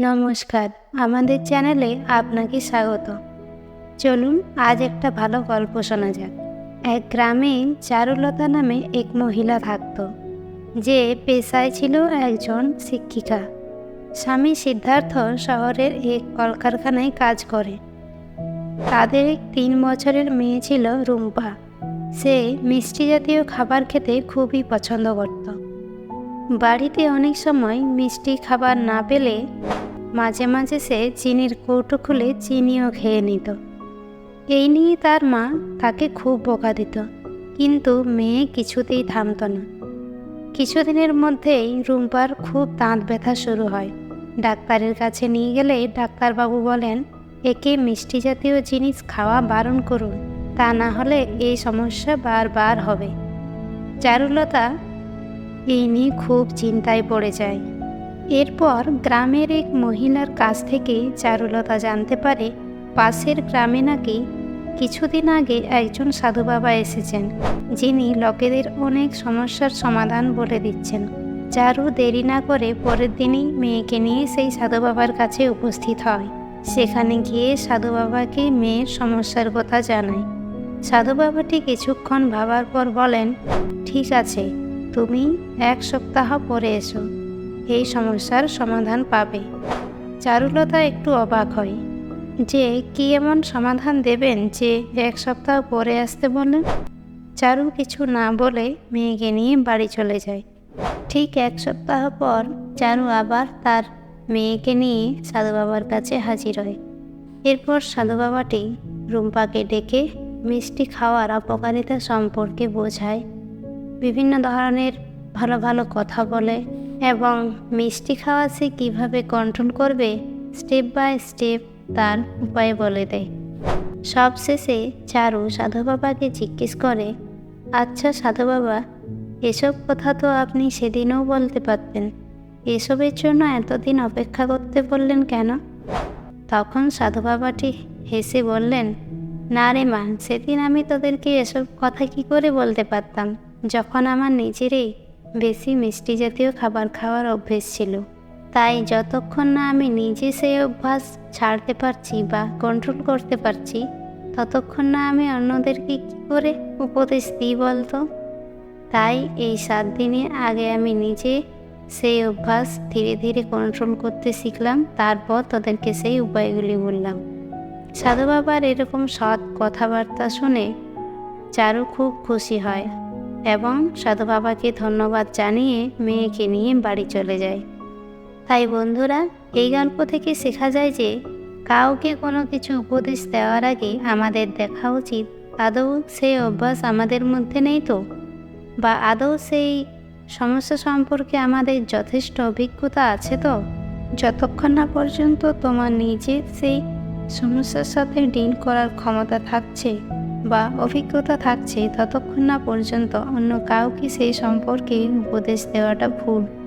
নমস্কার, আমাদের চ্যানেলে আপনাকে স্বাগত। চলুন, আজ একটা ভালো গল্প শোনা যাক। এক গ্রামে চারুলতা নামে এক মহিলা থাকত। যে পেশায় ছিল একজন শিক্ষিকা। স্বামী সিদ্ধার্থ শহরের এক কলকারখানায় কাজ করে। তাদের এক তিন বছরের মেয়ে ছিল রুম্পা। সে মিষ্টি জাতীয় খাবার খেতে খুবই পছন্দ করত। বাড়িতে অনেক সময় মিষ্টি খাবার না পেলে মাঝে মাঝে সে চিনির কৌটো খুলে চিনিও খেয়ে নিত। এই নিয়ে তার মা তাকে খুব বকা দিত, কিন্তু মেয়ে কিছুতেই থামত না। কিছুদিনের মধ্যেই রুম্পার খুব দাঁত ব্যথা শুরু হয়। ডাক্তারের কাছে নিয়ে গেলে ডাক্তারবাবু বলেন, একে মিষ্টি জাতীয় জিনিস খাওয়া বারণ করুন, তা না হলে এই সমস্যা বারবার হবে। চারুলতা এই নিয়ে খুব চিন্তায় পড়ে যায়। এরপর গ্রামের এক মহিলার কাছ থেকে চারুলতা জানতে পারে পাশের গ্রামে নাকি কিছুদিন আগে একজন সাধু বাবা এসেছেন, যিনি লোকেদের অনেক সমস্যার সমাধান বলে দিচ্ছেন। চারু দেরি না করে পরের দিনই মেয়েকে নিয়ে সেই সাধু বাবার কাছে উপস্থিত হয়। সেখানে গিয়ে সাধু বাবাকে মেয়ের সমস্যার কথা জানায়। সাধু বাবাটি কিছুক্ষণ ভাবার পর বলেন, ঠিক আছে তুমি এক সপ্তাহ পরে এসো। এই সমস্যার সমাধান পাবে। চারুলতা একটু অবাক হয়। যে কি এমন সমাধান দেবেন যে এক সপ্তাহ পরে আসতে বলেন চারু কিছু না বলে মেয়েকে নিয়ে বাড়ি চলে যায়। ঠিক এক সপ্তাহ পর চারু আবার তার মেয়েকে নিয়ে সাধু বাবার কাছে হাজির হয়। এরপর সাধু বাবাটি রুম্পাকে ডেকে মিষ্টি খাওয়ার অপকারিতা সম্পর্কে বোঝায়। বিভিন্ন ধরনের ভালো ভালো কথা বলে এবং মিষ্টি খাওয়া সে কীভাবে কন্ট্রোল করবে স্টেপ বাই স্টেপ তার উপায় বলে দেয়। সবশেষে চারু সাধু বাবাকে জিজ্ঞেস করে আচ্ছা সাধু বাবা, এসব কথা তো আপনি সেদিনও বলতে পারতেন। এসবের জন্য এতদিন অপেক্ষা করতে বললেন কেন? তখন সাধু বাবাটি হেসে বললেন, না রে মা, সেদিন আমি তোদেরকে এসব কথা কি করে বলতে পারতাম? যখন আমার নিজেরই বেশি মিষ্টি জাতীয় খাবার খাওয়ার অভ্যেস ছিল, তাই যতক্ষণ না আমি নিজে সেই অভ্যাস ছাড়তে পারছি বা কন্ট্রোল করতে পারছি, ততক্ষণ না আমি অন্যদেরকে কী করে উপদেশ দিই বলতো? তাই এই সাত দিনে আগে আমি নিজে সেই অভ্যাস ধীরে ধীরে কন্ট্রোল করতে শিখলাম, তারপর তোদেরকে সেই উপায়গুলি বললাম। সাধু বাবার এরকম সৎ কথাবার্তা শুনে চারু খুব খুশি হয়। এবং সাধু বাবাকে ধন্যবাদ জানিয়ে মেয়েকে নিয়ে বাড়ি চলে যায়। তাই বন্ধুরা, এই গল্প থেকে শেখা যায় যে, কাউকে কোনো কিছু উপদেশ দেওয়ার আগে আমাদের দেখা উচিত, আদৌ সেই অভ্যাস আমাদের মধ্যে নেই তো? বা আদৌ সেই সমস্যা সম্পর্কে আমাদের যথেষ্ট অভিজ্ঞতা আছে তো? যতক্ষণ না পর্যন্ত তোমার নিজের সেই সমস্যার সাথে ডিল করার ক্ষমতা থাকছে বা অভিজ্ঞতা থাকছে ততক্ষণ না পর্যন্ত অন্য কাউকে সেই সম্পর্কে উপদেশ দেওয়াটা ভুল।